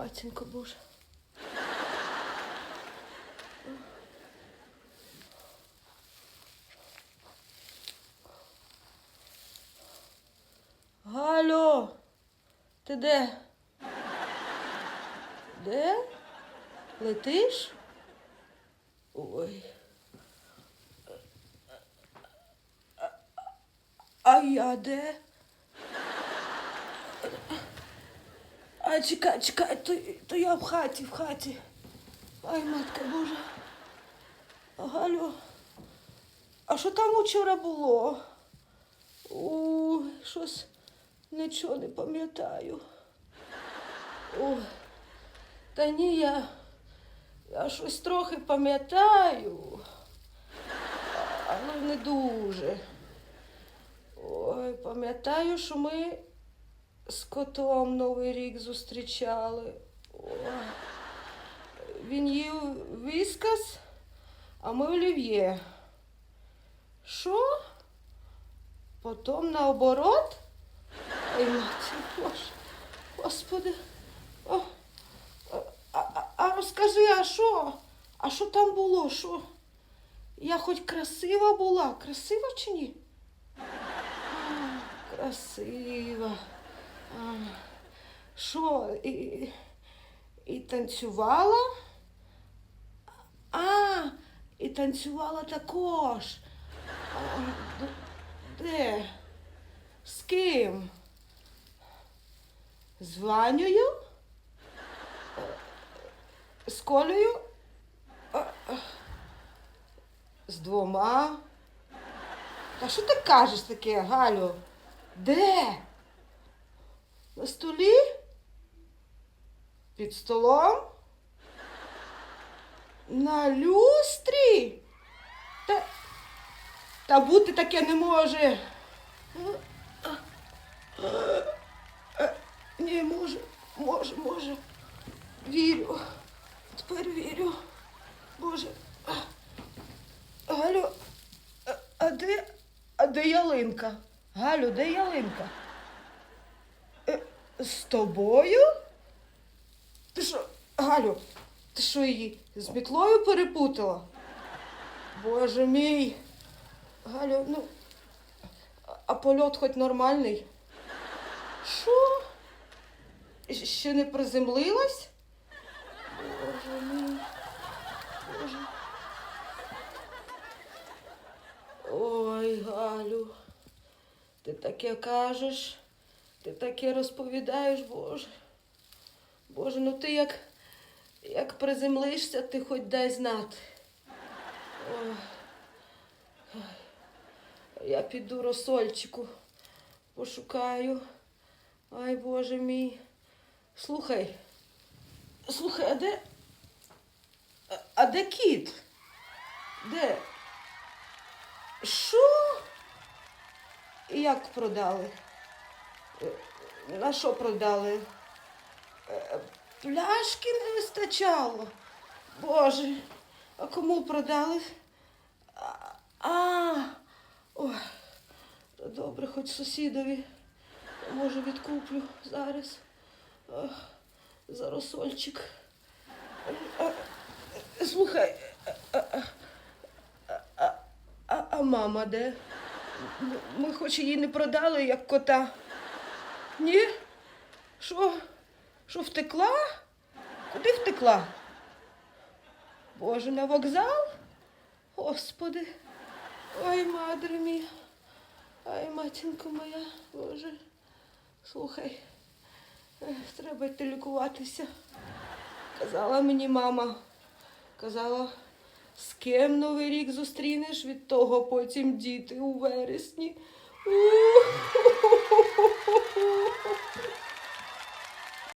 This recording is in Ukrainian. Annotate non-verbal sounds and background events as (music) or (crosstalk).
матінко Боже. Галю, ти де? Де? Летиш? Ой. А я де? А чекай, чекай, то, то я в хаті, в хаті. Ай, матка Божа. Галю, а що там учора було? Ой, щось нічого не пам'ятаю. Ой, та ні, я, я щось трохи пам'ятаю, але не дуже. Ой, пам'ятаю, що ми з котом Новий рік зустрічали. Ой. Він їв віскас, а ми олів'є. Що? Потім наоборот? Ой, мати, Боже, Господи. О, а, а, а розкажи, а що? А що там було? Що? Я хоч красива була? Красива чи ні? А, Красива. Що, і, і танцювала? А, і танцювала також. А, де? З ким? З Ванею? З Колею? З двома? Та що ти кажеш таке, Галю? Де? На столі? Під столом? На люстрі? Та, та бути таке не може. Ні, може, може, може. Вірю. Тепер вірю. Боже. Галю, а, де, а де ялинка? Галю, де ялинка? З тобою? Ти що, Галю, ти що її з мітлою перепутала? Боже мій. Галю, ну, а польот хоч нормальний? Що? Ще не приземлилась? Боже мій. Боже. Ой, Галю, ти таке кажеш, ти таке розповідаєш, Боже. Боже, ну ти як, як приземлишся, ти хоч дай знати. Ой. Я піду розсольчику пошукаю. Ай, Боже мій. Слухай, слухай, а де. А де кіт? Де? Що? І як продали? Е, На що продали? Е, Пляшки не вистачало. Боже, а кому продали? А, ой, добре, хоч сусідові. Може, відкуплю зараз. За а, Слухай, а, а, а, а мама де? Ми хоч її не продали, як кота. Ні? Що? Що втекла? Куди втекла? Боже, на вокзал? Господи. Ой, мадре мій. Ай, матінко моя, Боже. Слухай, ех, треба йти лікуватися. Казала мені мама. Казала, з ким новий рік зустрінеш, від того потім діти у вересні. Oh, (laughs)